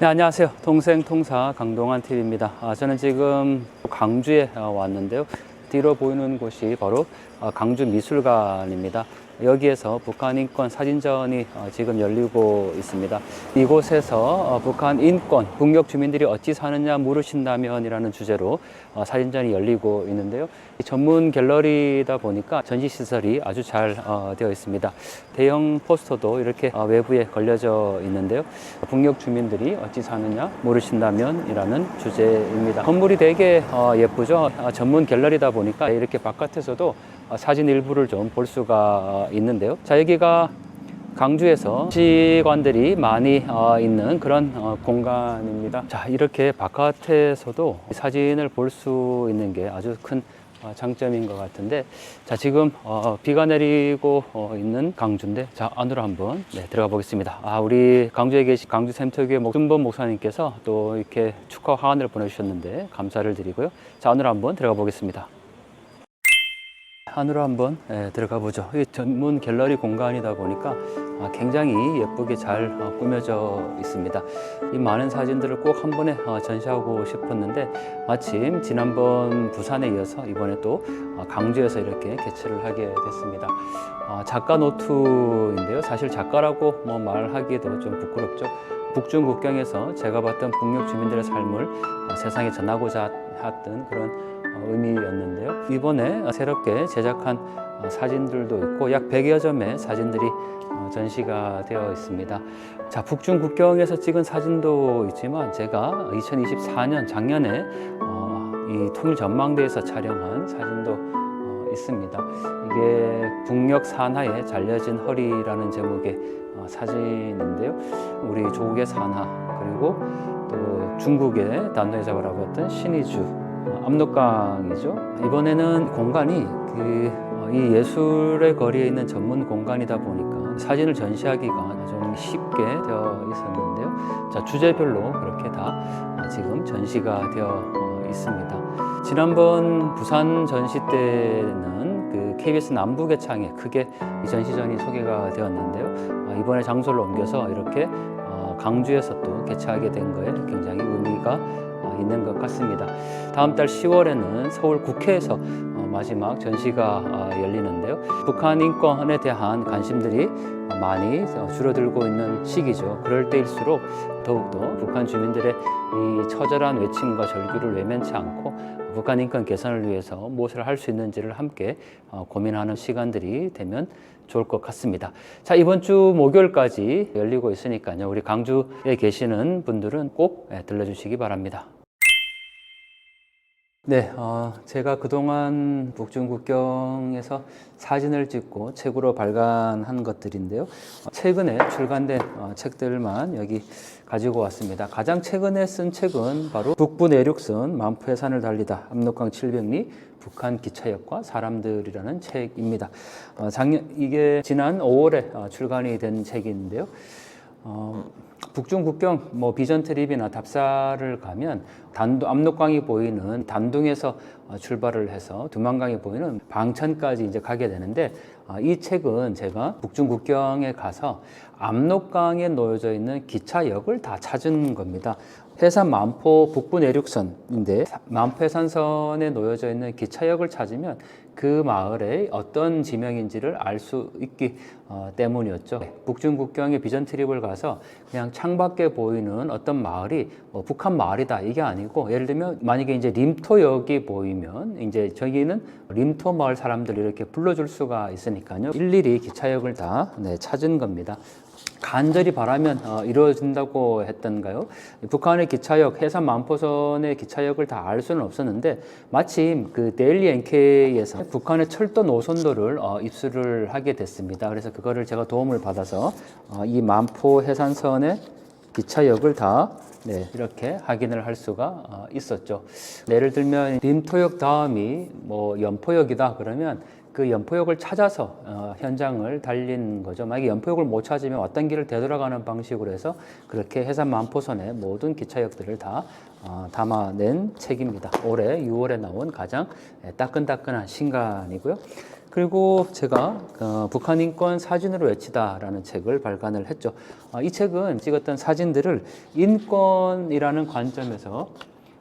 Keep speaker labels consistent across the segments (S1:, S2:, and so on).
S1: 네, 안녕하세요. 동생 통사 강동환 TV입니다. 아, 저는 지금 강주에 어, 왔는데요. 뒤로 보이는 곳이 바로 어, 강주 미술관입니다. 여기에서 북한 인권 사진전이 어, 지금 열리고 있습니다. 이곳에서 어, 북한 인권, 북녘 주민들이 어찌 사느냐 물으신다면이라는 주제로 어, 사진전이 열리고 있는데요. 이 전문 갤러리다 보니까 전시 시설이 아주 잘 어, 되어 있습니다. 대형 포스터도 이렇게 어, 외부에 걸려져 있는데요. 북녘 주민들이 어찌 사느냐 모르신다면이라는 주제입니다. 건물이 되게 어, 예쁘죠. 어, 전문 갤러리다 보니까 이렇게 바깥에서도 어, 사진 일부를 좀 볼 수가 어, 있는데요. 자 여기가 강주에서 시관들이 많이 어, 있는 그런 어, 공간입니다. 자 이렇게 바깥에서도 사진을 볼 수 있는 게 아주 큰 어, 장점인 것 같은데 자 지금 어, 비가 내리고 어, 있는 강주인데 자 안으로 한번 네, 들어가 보겠습니다 아 우리 강주에 계신 강주 샘터교회 목순범 목사님께서 또 이렇게 축하 화환을 보내주셨는데 감사를 드리고요 자 안으로 한번 들어가 보겠습니다 안으로 한번 예, 들어가 보죠. 이 전문 갤러리 공간이다 보니까 아, 굉장히 예쁘게 잘 어, 꾸며져 있습니다. 이 많은 사진들을 꼭 한 번에 어, 전시하고 싶었는데 마침 지난번 부산에 이어서 이번에 또 어, 강주에서 이렇게 개최를 하게 됐습니다. 아, 작가 노트인데요. 사실 작가라고 뭐 말하기에도 좀 부끄럽죠. 북중 국경에서 제가 봤던 북녘 주민들의 삶을 어, 세상에 전하고자 했던 그런 어, 의미였는데요. 이번에 새롭게 제작한 어, 사진들도 있고 약 100여 점의 사진들이 어, 전시가 되어 있습니다. 자, 북중 국경에서 찍은 사진도 있지만 제가 2024년 작년에 어, 이 통일 전망대에서 촬영한 사진도 어, 있습니다. 이게 북녘 산하에 잘려진 허리라는 제목의 어, 사진인데요. 우리 조국의 산하 그리고 또 중국의 단도에서 바라봤던 신의주 어, 압록강이죠. 이번에는 공간이 그, 어, 이 예술의 거리에 있는 전문 공간이다 보니까 사진을 전시하기가 좀 쉽게 되어 있었는데요. 자, 주제별로 그렇게 다 어, 지금 전시가 되어 어, 있습니다. 지난번 부산 전시 때는 그 KBS 남부개창에 크게 이 전 시전이 소개가 되었는데요. 어, 이번에 장소를 옮겨서 이렇게 어, 강주에서 또 개최하게 된 거에 굉장히 의미가 어, 있는 것 같습니다. 다음 달 10월에는 서울 국회에서 어, 마지막 전시가 어, 열리는데요. 북한 인권에 대한 관심들이 많이 어, 줄어들고 있는 시기죠. 그럴 때일수록 더욱더 북한 주민들의 이 처절한 외침과 절규를 외면치 않고 북한 인권 개선을 위해서 무엇을 할 수 있는지를 함께 어, 고민하는 시간들이 되면 좋을 것 같습니다. 자, 이번 주 목요일까지 열리고 있으니까요. 우리 강주에 계시는 분들은 꼭 예, 들러주시기 바랍니다. 네, 어, 제가 그동안 북중국경에서 사진을 찍고 책으로 발간한 것들인데요. 어, 최근에 출간된 어, 책들만 여기 가지고 왔습니다. 가장 최근에 쓴 책은 바로 북부 내륙선 만포의 산을 달리다 압록강 700리 북한 기차역과 사람들이라는 책입니다. 어, 작년 이게 지난 5월에 어, 출간이 된 책인데요. 어, 북중 국경 뭐 비전 트립이나 답사를 가면 단도 압록강이 보이는 단둥에서 어, 출발을 해서 두만강이 보이는 방천까지 이제 가게 되는데 어, 이 책은 제가 북중 국경에 가서 압록강에 놓여져 있는 기차역을 다 찾은 겁니다. 해산 만포 북부 내륙선인데 만포 해산선에 놓여져 있는 기차역을 찾으면 그 마을의 어떤 지명인지를 알 수 있기 어, 때문이었죠. 북중 국경의 비전 트립을 가서 그냥 창밖에 보이는 어떤 마을이 뭐 북한 마을이다 이게 아니고 예를 들면 만약에 이제 림토역이 보이면 이제 저기는 림토 마을 사람들 이렇게 불러줄 수가 있으니까요. 일일이 기차역을 다 네, 찾은 겁니다. 간절히 바라면 어, 이루어진다고 했던가요? 북한의 기차역, 해산 만포선의 기차역을 다 알 수는 없었는데 마침 그 데일리 NK에서 북한의 철도 노선도를 어, 입수를 하게 됐습니다. 그래서 그거를 제가 도움을 받아서 어, 이 만포 해산선의 기차역을 다 네, 이렇게 확인을 할 수가 어, 있었죠. 예를 들면 림토역 다음이 뭐 연포역이다 그러면 그 연포역을 찾아서 어, 현장을 달린 거죠. 만약에 연포역을 못 찾으면 어떤 길을 되돌아가는 방식으로 해서 그렇게 해산 만포선의 모든 기차역들을 다 어, 담아낸 책입니다. 올해 6월에 나온 가장 예, 따끈따끈한 신간이고요. 그리고 제가 어, 북한 인권 사진으로 외치다라는 책을 발간을 했죠. 어, 이 책은 찍었던 사진들을 인권이라는 관점에서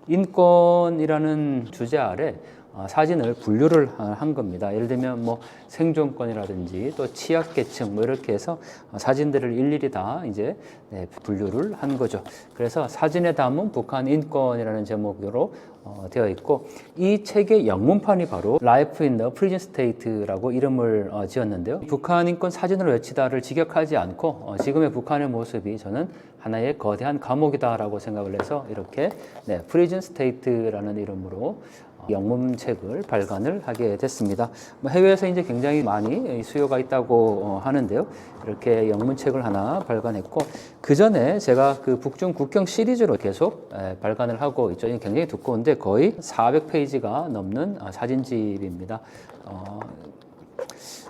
S1: 인권이라는 주제 아래 어, 사진을 분류를 어, 한 겁니다. 예를 들면 뭐 생존권이라든지 또 취약계층 뭐 이렇게 해서 어, 사진들을 일일이 다 이제 네, 분류를 한 거죠. 그래서 사진에 담은 북한 인권이라는 제목으로 어, 되어 있고 이 책의 영문판이 바로 Life in the Prison State라고 이름을 어, 지었는데요. 북한 인권 사진으로 외치다를 직역하지 않고 어, 지금의 북한의 모습이 저는 하나의 거대한 감옥이다라고 생각을 해서 이렇게 네, Prison State라는 이름으로 어, 영문책을 발간을 하게 됐습니다. 뭐 해외에서 이제 굉장히 많이 수요가 있다고 어, 하는데요. 이렇게 영문책을 하나 발간했고 그 전에 제가 그 북중 국경 시리즈로 계속 에, 발간을 하고 있죠. 굉장히 두꺼운데 거의 400페이지가 넘는 아, 사진집입니다. 어,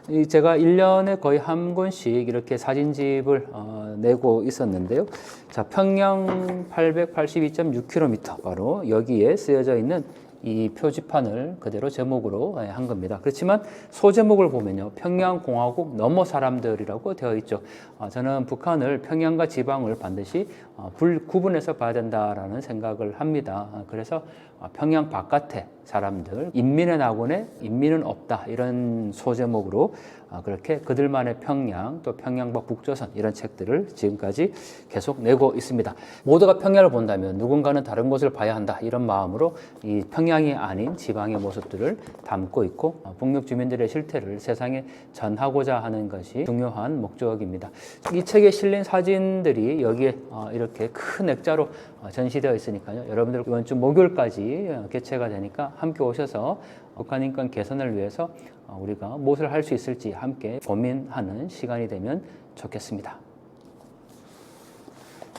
S1: 이 제가 1년에 거의 한 권씩 이렇게 사진집을 어, 내고 있었는데요. 자, 평양 882.6km 바로 여기에 쓰여져 있는 이 표지판을 그대로 제목으로 예, 한 겁니다. 그렇지만 소제목을 보면요. 평양공화국 너머 사람들이라고 되어 있죠. 어, 저는 북한을 평양과 지방을 반드시 어, 불 구분해서 봐야 된다라는 생각을 합니다. 어, 그래서 어, 평양 바깥의 사람들, 인민의 낙원에 인민은 없다 이런 소제목으로 어, 그렇게 그들만의 평양 또 평양과 북조선 이런 책들을 지금까지 계속 내고 있습니다. 모두가 평양을 본다면 누군가는 다른 곳을 봐야 한다 이런 마음으로 이 평양이 아닌 지방의 모습들을 담고 있고 어, 북녘 주민들의 실태를 세상에 전하고자 하는 것이 중요한 목적입니다. 이 책에 실린 사진들이 여기에 어, 이렇게 큰 액자로 어, 전시되어 있으니까요. 여러분들 이번 주 목요일까지 어, 개최가 되니까 함께 오셔서 북한 인권 개선을 위해서 어, 우리가 무엇을 할 수 있을지 함께 고민하는 시간이 되면 좋겠습니다.